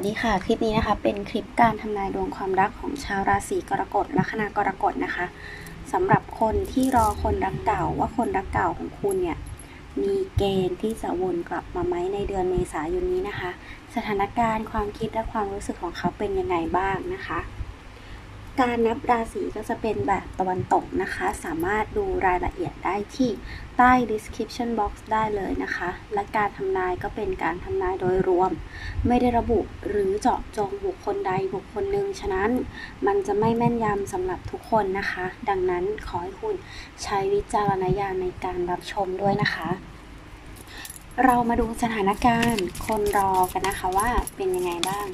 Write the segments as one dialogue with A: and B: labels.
A: วัสดีค่ะ คลิปนี้นะคะ เป็นคลิปการทำนายดวงความรักของชาวราศีกรกฎลัคนากรกฎนะคะสำหรับคนที่รอคนรักเก่าว่าคนรักเก่าของคุณเนี่ยมีเกณฑ์ที่จะวนกลับมาไหมในเดือนเมษายนนี้นะคะ สถานการณ์ความคิดและความรู้สึกของเขาเป็นยังไงบ้างนะคะ การนับราศีก็จะเป็นแบบตะวันตกนะคะ สามารถดูรายละเอียดได้ที่ใต้ description box ได้เลยนะคะ และการทำนายก็เป็นการทำนายโดยรวม ไม่ได้ระบุหรือเจาะจงบุคคลใดบุคคลหนึ่งฉะนั้นมันจะไม่แม่นยำสำหรับทุกคนนะคะ ดังนั้นขอให้คุณใช้วิจารณญาณในการรับชมด้วยนะคะ เรามาดูสถานการณ์คนรอกันนะคะว่าเป็นยังไงบ้าง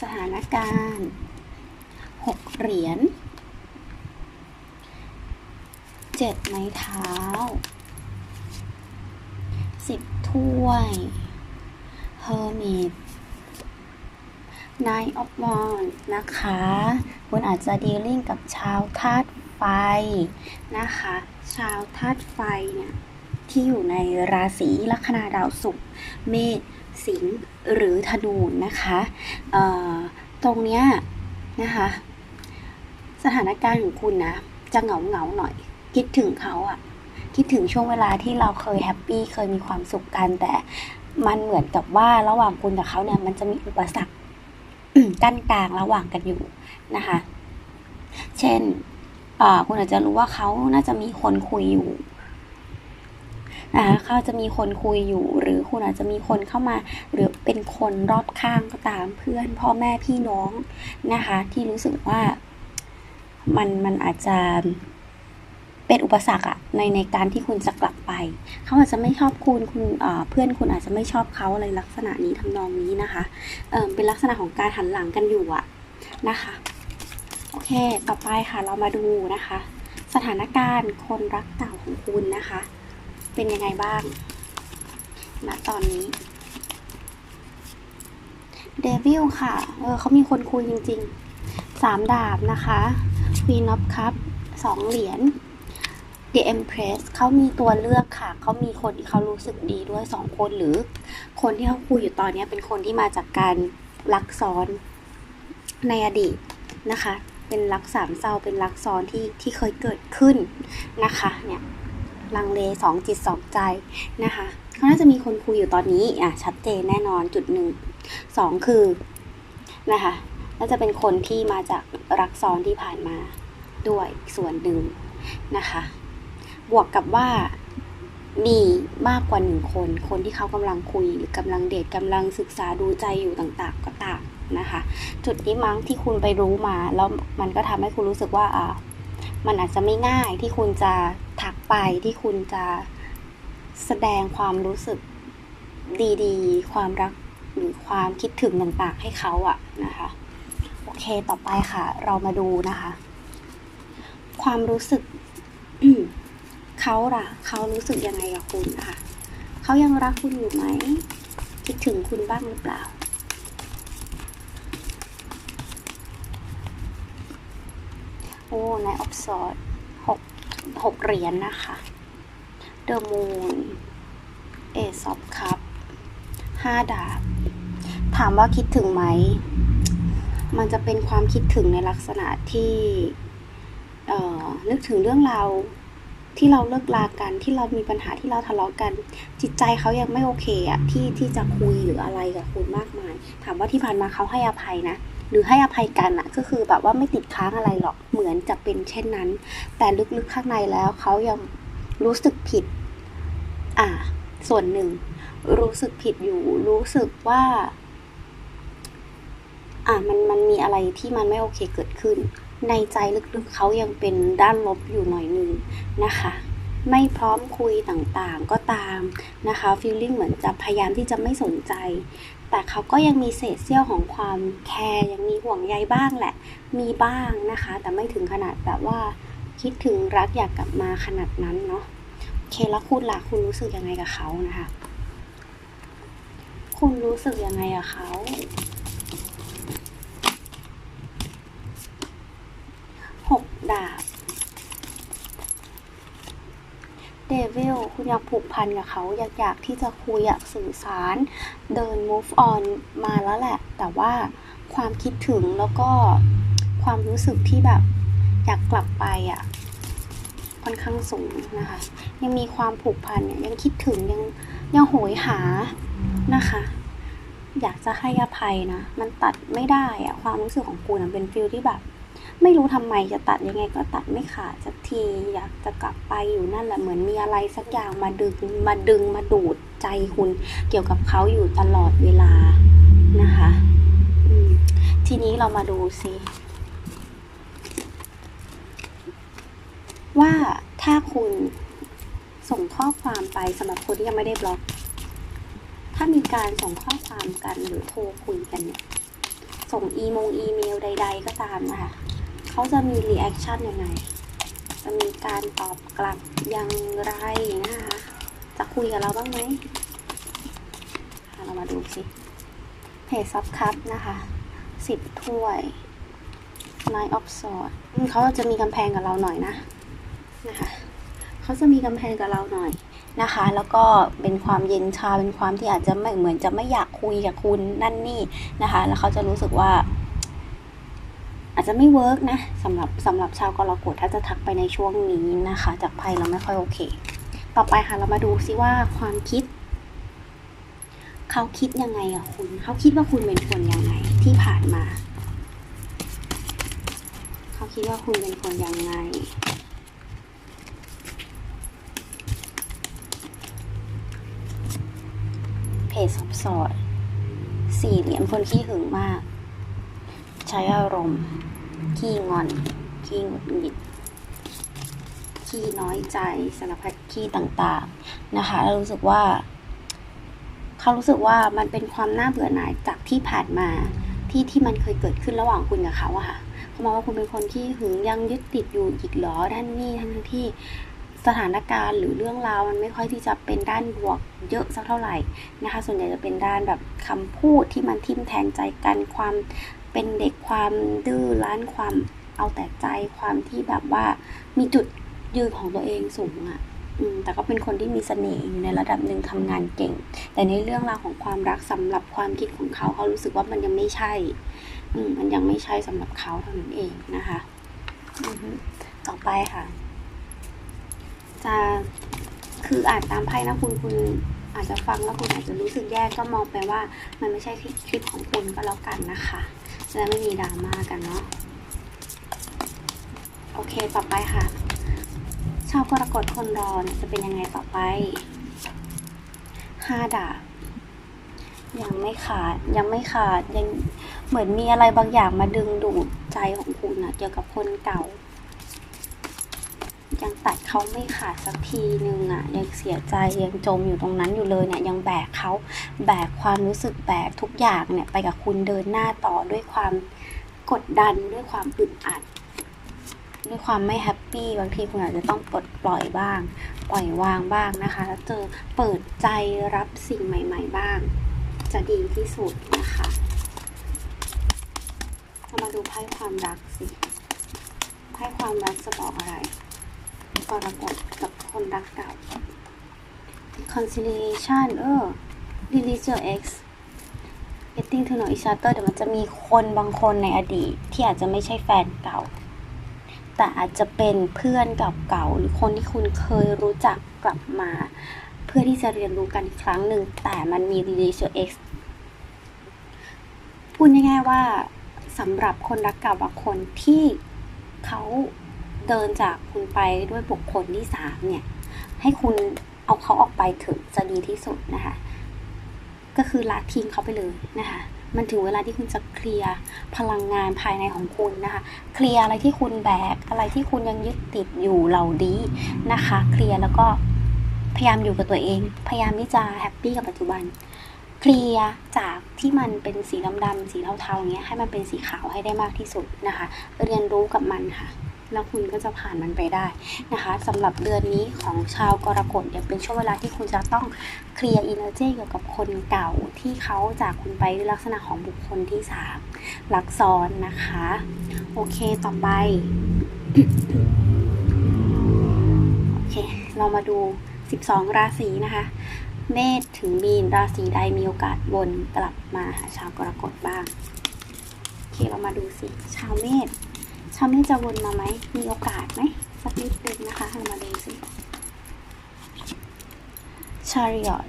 A: สถานการณ์ หกเหรียญเจ็ดไม้เท้าสิบถ้วย Hermit Nine of Wands นะคะ คุณอาจจะดีลลิ่งกับชาวธาตุไฟนะคะ ชาวธาตุไฟเนี่ย ที่อยู่ในราศีลัคนาดาวศุกร์เมษสิงห์หรือธนูนะคะตรงเนี้ยนะคะ สถานการณ์ของคุณนะ จะเหงาเหงาหน่อย คิดถึงเขาอะคิดถึงช่วงเวลาที่เราเคยแฮปปี้เคยมีความสุขกัน แต่มันเหมือนกับว่าระหว่างคุณกับเขาเนี่ย มันจะมีอุปสรรคกั้นกลางระหว่างกันอยู่นะคะ เช่นคุณอาจจะรู้ว่าเขาน่าจะมีคนคุยอยู่นะคะเขาจะมีคนคุยอยู่ หรือคุณอาจจะมีคนเข้ามา หรือเป็นคนรอบข้างก็ตามเพื่อนพ่อแม่พี่น้องนะคะ ที่รู้สึกว่า มันมันอาจจะเป็นอุปสรรคอะในในการที่คุณจะกลับไป เขาอาจจะไม่ชอบคุณคุณเพื่อนคุณอาจจะไม่ชอบเขาอะไรลักษณะนี้ทำนองนี้นะคะเออเป็นลักษณะของการหันหลังกันอยู่อะนะคะโอเค ต่อไปค่ะเรามาดูนะคะ สถานการณ์คนรักเก่าของคุณนะคะ เป็นยังไงบ้างณตอนนี้เดวิลค่ะเออเขามีคนคุยจริงๆสามดาบนะคะ Queen of Cup สองเหรียญ The Empress เขามีตัวเลือกค่ะ เขามีคนที่เขารู้สึกดีด้วยสองคนหรือ คนที่เขาคุยอยู่ตอนนี้เป็นคนที่มาจากการรักซ้อนในอดีตนะคะ เป็นรักสามเศร้าเป็นรักซ้อนที่ที่เคยเกิดขึ้นนะคะเนี่ยลังเลสองจิตสองใจนะคะเขาน่าจะมีคนคุยอยู่ตอนนี้อะชัดเจนแน่นอนจุดหนึ่งสองคือนะคะ น่าจะเป็นคนที่มาจากรักซ้อนที่ผ่านมาด้วยส่วนหนึ่งนะคะ บวกกับว่ามีมากกว่าหนึ่งคน คนที่เขากำลังคุยหรือกำลังเดทกำลังศึกษาดูใจอยู่ต่างๆ ก็ตามนะคะ จุดนี้มั้งที่คุณไปรู้มา แล้วมันก็ทำให้คุณรู้สึกว่าอ่ามันอาจจะไม่ง่ายที่คุณจะทักไปที่คุณจะแสดงความรู้สึกดีๆ ความรักหรือความคิดถึงต่างๆ ให้เขาอะนะคะ เคต่อไปค่ะ เรามาดูนะคะ ความรู้สึกเขาล่ะ เขารู้สึกยังไงกับคุณนะคะเขายังรักคุณอยู่ไหม คิดถึงคุณบ้างหรือเปล่าโอ้นายออฟซอดหกหกเหรียญนนะคะเดอะมูนเอซอฟคัพห้าดาบ ถามว่าคิดถึงไหม มันจะเป็นความคิดถึงในลักษณะที่นึกถึงเรื่องราวที่เราเลิกลากันที่เรามีปัญหาที่เราทะเลาะกัน จิตใจเขายังไม่โอเคอะที่ที่จะคุยหรืออะไรกับคุณมากมาย ถามว่าที่ผ่านมาเขาให้อภัยนะหรือให้อภัยกันอะก็คือแบบว่าไม่ติดค้างอะไรหรอกเหมือนจะเป็นเช่นนั้น แต่ลึกๆข้างในแล้วเขายังรู้สึกผิด อ่า ส่วนหนึ่ง รู้สึกผิดอยู่รู้สึกว่า อ่ามันมันมีอะไรที่มันไม่โอเคเกิดขึ้น ในใจลึกๆเขายังเป็นด้านลบอยู่หน่อยนึงนะคะ ไม่พร้อมคุยต่างๆก็ตามนะคะฟีลลิ่งเหมือนจะพยายามที่จะไม่สนใจ แต่เขาก็ยังมีเศษเสี้ยวของความแคร์ยังมีห่วงใยบ้างแหละ มีบ้างนะคะ แต่ไม่ถึงขนาดแบบว่า คิดถึงรักอยากกลับมาขนาดนั้นเนาะโอเคแล้วคุณล่ะคุณรู้สึกยังไงกับเขานะคะ คุณรู้สึกยังไงกับเขา หก ดาบเดวิลคุณอยากผูกพันกับเขาอยากอยากที่จะคุยอยากสื่อสาร เดิน move on มาแล้วแหละ แต่ว่าความคิดถึงแล้วก็ความรู้สึกที่แบบอยากกลับไปอะค่อนข้างสูงนะคะ ยังมีความผูกพันเนี่ยยังคิดถึงยังยังโหยหานะคะ อยากจะให้อภัยนะ มันตัดไม่ได้อะความรู้สึกของกูนะเป็นฟิลที่แบบ ไม่รู้ทำไมจะตัดยังไงก็ตัดไม่ขาดสักทีอยากจะกลับไปอยู่นั่นแหละเหมือนมีอะไรสักอย่างมาดึงมาดึงมาดูดใจคุณ เกี่ยวกับเขาอยู่ตลอดเวลานะคะทีนี้เรามาดูซิว่าถ้าคุณส่งข้อความไปสำหรับคนที่ยังไม่ได้บล็อก ถ้ามีการส่งข้อความกันหรือโทรคุยกันเนี่ย ส่งอีมงอีเมลใด ๆ ก็ตามนะคะ เขาจะมีรีแอคชั่นยังไง จะมีการตอบกลับอย่างไรนะคะ จะคุยกับเราบ้างไหมเรามาดูสิ เพจซับคัพนะคะสิบถ้วย Nine of Swords อืมเขาจะมีกำแพงกับเราหน่อยนะนะคะเขาจะมีกำแพงกับเราหน่อยนะคะ แล้วก็เป็นความเย็นชาเป็นความที่อาจจะไม่เหมือนจะไม่อยากคุยกับคุณนั่นนี่นะคะ แล้วเขาจะรู้สึกว่า อาจจะไม่เวิร์กนะสำหรับสำหรับชาวกรกฎถ้าจะทักไปในช่วงนี้นะคะ จากไพ่เราไม่ค่อยโอเค ต่อไปค่ะเรามาดูซิว่าความคิด เขาคิดยังไงอะคุณ เขาคิดว่าคุณเป็นคนยังไงที่ผ่านมา เขาคิดว่าคุณเป็นคนยังไงเพจซับสอดสี่เหรียญคนขี้หึงมาก ใช้อารมณ์ ขี้งอน ขี้หงุดหงิด ขี้น้อยใจสารพัดขี้ต่างๆนะคะแล้วรู้สึกว่า เขารู้สึกว่ามันเป็นความน่าเบื่อหน่ายจากที่ผ่านมาที่ที่มันเคยเกิดขึ้นระหว่างคุณกับเขาอะค่ะเขามองว่าคุณเป็นคนที่หึงยังยึดติดอยู่อีกหรอด้านนี้ทั้งที่สถานการณ์หรือเรื่องราวมันไม่ค่อยที่จะเป็นด้านบวกเยอะสักเท่าไหร่นะคะ ส่วนใหญ่จะเป็นด้านแบบคำพูดที่มันทิ่มแทงใจกันความ เป็นเด็กความดื้อรั้นความเอาแต่ใจความที่แบบว่ามีจุดยืนของตัวเองสูงอะอืมแต่ก็เป็นคนที่มีเสน่ห์อยู่ในระดับหนึ่งทำงานเก่ง แต่ในเรื่องราวของความรักสำหรับความคิดของเขาเขารู้สึกว่ามันยังไม่ใช่ อืมมันยังไม่ใช่สำหรับเขาเท่านั้นเองนะคะต่อไปค่ะ จะคืออ่านตามไพ่นะคุณคุณอาจจะฟังแล้วคุณอาจจะรู้สึกแย่ก็มองไปว่า มันไม่ใช่คลิปของคุณก็แล้วกันนะคะ จะได้ไม่มีดราม่ากันเนาะโอเคต่อไปค่ะ ชาวกรกฎคนรอนจะเป็นยังไงต่อไปห้าดาบยังไม่ขาดยังไม่ขาดยังเหมือนมีอะไรบางอย่างมาดึงดูดใจของคุณอะเกี่ยวกับคนเก่า เขาไม่ขาดสักทีนึงอะยังเสียใจยังจมอยู่ตรงนั้นอยู่เลยเนี่ยยังแบกเขาแบกความรู้สึกแบกทุกอย่างเนี่ยไปกับคุณเดินหน้าต่อด้วยความกดดันด้วยความอึดอัดด้วยความไม่แฮปปี้บางทีคุณอาจจะต้องปลดปล่อยบ้าง ปล่อยวางบ้างนะคะ แล้วเจอเปิดใจรับสิ่งใหม่ ๆ บ้าง จะดีที่สุดนะคะเรามาดูไพ่ความรักสิไพ่ความรักจะบอกอะไร กรกฎกับคนรักเก่า conciliation เออ release your ex getting to know each other เดี๋ยวมันจะมีคนบางคนในอดีต ที่อาจจะไม่ใช่แฟนเก่า แต่อาจจะเป็นเพื่อนเก่าๆหรือคนที่คุณเคยรู้จักกลับมา เพื่อที่จะเรียนรู้กันอีกครั้งหนึ่ง แต่มันมี release your ex พูดง่ายๆว่าสำหรับคนรักเก่าบางคนที่เขา เดินจากคุณไปด้วยบุคคลที่สามเนี่ย ให้คุณเอาเขาออกไปถึงจะดีที่สุดนะคะ ก็คือละทิ้งเขาไปเลยนะคะ มันถึงเวลาที่คุณจะเคลียร์พลังงานภายในของคุณนะคะ เคลียร์อะไรที่คุณแบก อะไรที่คุณยังยึดติดอยู่เหล่านี้นะคะ เคลียร์แล้วก็พยายามอยู่กับตัวเอง พยายามที่จะแฮปปี้กับปัจจุบัน เคลียร์จากที่มันเป็นสีดำๆสีเทาๆอย่างเงี้ย ให้มันเป็นสีขาวให้ได้มากที่สุดนะคะ เรียนรู้กับมันค่ะ แล้วคุณก็จะผ่านมันไปได้นะคะสำหรับเดือนนี้ของชาวกรกฎเนี่ยเป็นช่วงเวลาที่คุณจะต้องเคลียร์อินเนอร์เจเกี่ยวกับคนเก่าที่เขาจากคุณไปด้วยลักษณะของบุคคลที่สามลักซ้อนนะคะ โอเคต่อไปโอเคเราเรามาดู 12 ราศีนะคะเมษถึงมีนราศีใดมีโอกาสวนกลับมาหาชาวกรกฎบ้าง โอเคเรามาดูสิ ชาวเมษ ชาวเมษจะวนมาไหม มีโอกาสไหมสักนิดนึงนะคะเรามาดูสิชาริอต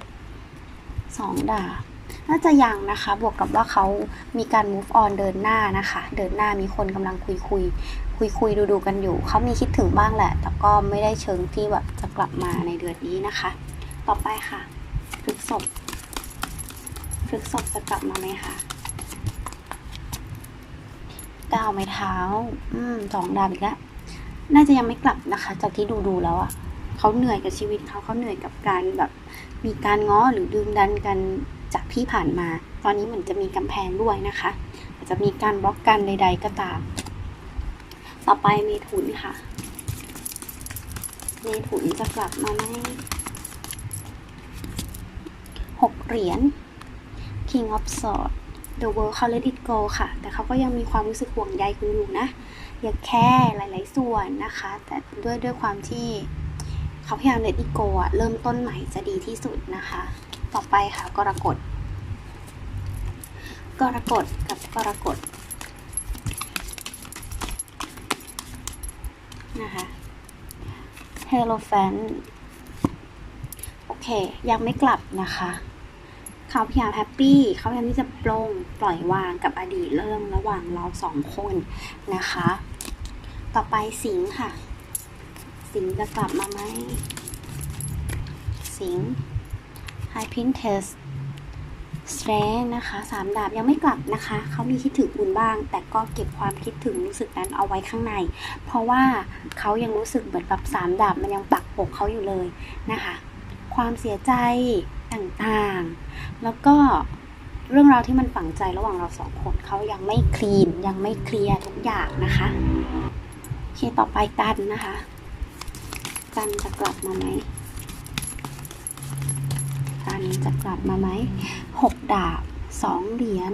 A: สองดาบน่าจะยังนะคะ บวกกับว่าเขามีการ move on เดินหน้านะคะ เดินหน้ามีคนกำลังคุยคุยคุยคุยดูดูกันอยู่ เขามีคิดถึงบ้างแหละ แต่ก็ไม่ได้เชิงที่แบบจะกลับมาในเดือนนี้นะคะ ต่อไปค่ะพฤกษบพฤกษบจะกลับมาไหมคะ ก้าวไม้เท้า อืมสองดาวอีกแล้วน่าจะยังไม่กลับนะคะ จากที่ดูดูแล้วอะ่ะเขาเหนื่อยกับชีวิตเขาเขาเหนื่อยกับการแบบมีการง้อหรือดึงดันกันจากที่ผ่านมา ตอนนี้เหมือนจะมีกำแพงด้วยนะคะอาจจะมีการบล็อกกันใด ๆ ก็ตาม ต่อไปเมถุนค่ะเมถุนจะกลับมาไหมหกเหรียญ King of Swords The World เขา Let It Go ค่ะ แต่เขาก็ยังมีความรู้สึกห่วงใยคุณอยู่นะ อย่าแค่หลาย ๆ ส่วนนะคะ แต่ด้วยด้วยความที่เขาพยายาม Let It Go อะเริ่มต้นใหม่จะดีที่สุดนะคะ ต่อไปค่ะกรกฎกรกฎกับกรกฎนะคะเฮโลแฟนโอเค ยังไม่กลับนะคะ เขาพยายามแฮปปี้ เขาพยายามที่จะปลงปล่อยวางกับอดีตเรื่องระหว่างเราสองคนนะคะ ต่อไปสิงค่ะ สิงจะกลับมาไหม สิงห์ High Princess Strength นะคะสามดาบยังไม่กลับนะคะ เขามีคิดถึงคุณบ้าง แต่ก็เก็บความคิดถึงรู้สึกนั้นเอาไว้ข้างใน เพราะว่าเขายังรู้สึกเหมือนกับสามดาบมันยังปักปกเขาอยู่เลยนะคะ ความเสียใจ ต่างๆ แล้วก็เรื่องราวที่มันฝังใจระหว่างเราสองคนเขายังไม่คลีน ยังไม่เคลียร์ทุกอย่างนะคะโอเคต่อไปกันนะคะ กันจะกลับมาไหมกันจะกลับมาไหมหกดาบสองเหรียญ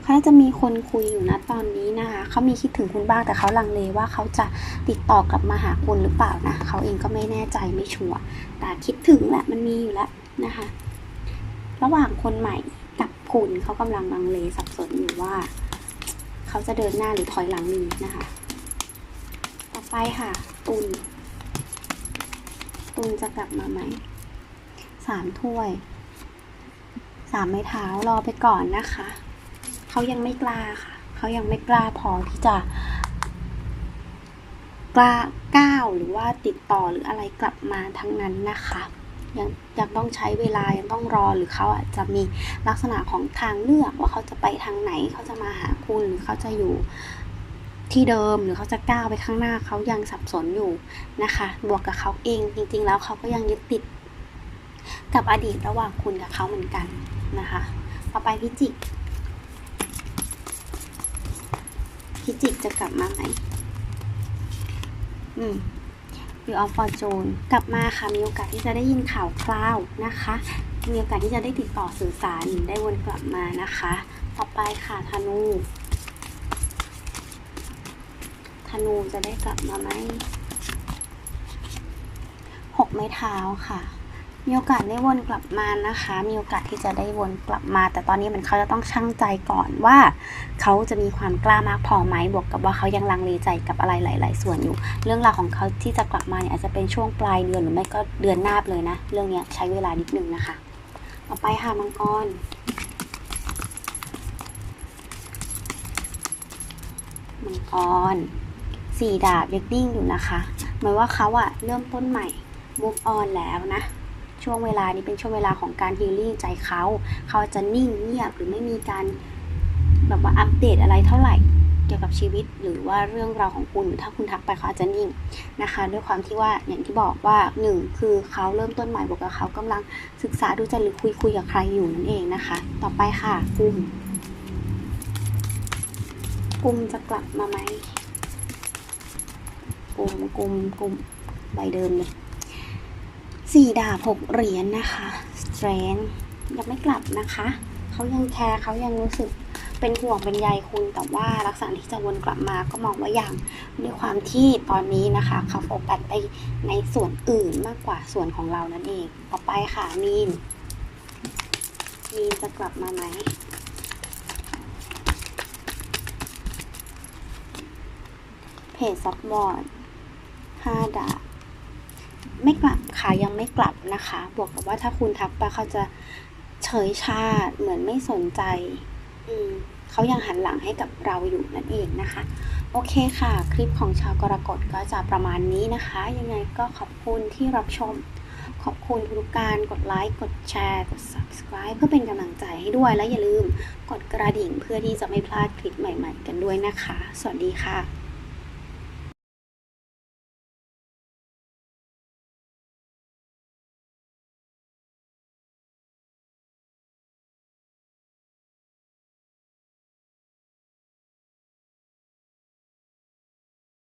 A: เขาน่าจะมีคนคุยอยู่นะตอนนี้นะคะเขามีคิดถึงคุณบ้างแต่เขาลังเลว่าเขาจะติดต่อกลับมาหาคุณหรือเปล่านะเขาเองก็ไม่แน่ใจไม่ชัวร์แต่คิดถึงแหละมันมีอยู่แล้ว นะคะ ระหว่างคนใหม่กับคุณเขากำลังลังเลสับสนอยู่ว่า เขาจะเดินหน้าหรือถอยหลังดีนะคะ ต่อไปค่ะ ตุน ตุนจะกลับมาไหมสามถ้วยสามไม้เท้ารอไปก่อนนะคะ เขายังไม่กล้าค่ะ เขายังไม่กล้าพอที่จะ กล้าก้าวหรือว่าติดต่อหรืออะไรกลับมาทั้งนั้นนะคะ ยังยังต้องใช้เวลายังต้องรอหรือเขาอาจจะมีลักษณะของทางเลือกว่าเขาจะไปทางไหนเขาจะมาหาคุณหรือเขาจะอยู่ที่เดิมหรือเขาจะก้าวไปข้างหน้าเขายังสับสนอยู่นะคะ บวกกับเขาเองจริง ๆ แล้วเขาก็ยังยึดติดกับอดีตระหว่างคุณกับเขาเหมือนกันนะคะ ต่อไปพิจิกพิจิกจะกลับมาไหมอืม วิวออฟฟอร์จูนกลับมาค่ะมีโอกาสที่จะได้ยินข่าวคราวนะคะ มีโอกาสที่จะได้ติดต่อสื่อสารได้วนกลับมานะคะ ต่อไปค่ะธนูธนูจะได้กลับมาไหมหกไม้เท้าค่ะ มีโอกาสได้วนกลับมานะคะ มีโอกาสที่จะได้วนกลับมา แต่ตอนนี้มันเขาจะต้องชั่งใจก่อนว่า เขาจะมีความกล้ามากพอไหมบวกกับว่าเขายังลังเลใจกับอะไรหลาย ๆ ส่วนอยู่ เรื่องราวของเขาที่จะกลับมาเนี่ยอาจจะเป็นช่วงปลายเดือนหรือไม่ก็เดือนหน้าเลยนะ เรื่องนี้ใช้เวลานิดนึงนะคะต่อไปค่ะมังกรมังกรสี่ดาบยังนิ่งอยู่นะคะหมายว่าเขาอะเริ่มต้นใหม่ move on แล้วนะ ช่วงเวลานี้เป็นช่วงเวลาของการ healing ใจเขา เขาจะนิ่งเงียบหรือไม่มีการแบบว่าอัปเดตอะไรเท่าไหร่เกี่ยวกับชีวิตหรือว่าเรื่องราวของคุณหรือถ้าคุณทักไปเขาอาจจะนิ่งนะคะ ด้วยความที่ว่าอย่างที่บอกว่าหนึ่งคือเขาเริ่มต้นใหม่บวกกับเขากำลังศึกษาดูใจหรือคุยคุยกับใครอยู่นั่นเองนะคะ ต่อไปค่ะกลุ่มกลุ่มจะกลับมาไหมกลุ่มกลุ่มกลุ่มใบเดิมเลย สี่ดาบหกเหรียญนะคะ strength ยังไม่กลับนะคะ เขายังแคร์เขายังรู้สึกเป็นห่วงเป็นใยคุณ แต่ว่าลักษณะที่จะวนกลับมาก็มองว่าอย่างด้วยความที่ตอนนี้นะคะเขาโฟกัสไปในส่วนอื่นมากกว่าส่วนของเรานั่นเอง ต่อไปค่ะมีน มีนจะกลับมาไหมเพจซับบอร์ดห้าดาบ ไม่กลับค่ะยังไม่กลับนะคะ บวกกับว่าถ้าคุณทักไปเขาจะเฉยชาติเหมือนไม่สนใจ อืมเขายังหันหลังให้กับเราอยู่นั่นเองนะคะ โอเคค่ะ คลิปของชาวกรกฎก็จะประมาณนี้นะคะ ยังไงก็ขอบคุณที่รับชม ขอบคุณทุกการกดไลค์กดแชร์กด subscribe เพื่อเป็นกำลังใจให้ด้วยและอย่าลืมกดกระดิ่งเพื่อที่จะไม่พลาดคลิปใหม่ ๆ กันด้วยนะคะ สวัสดีค่ะ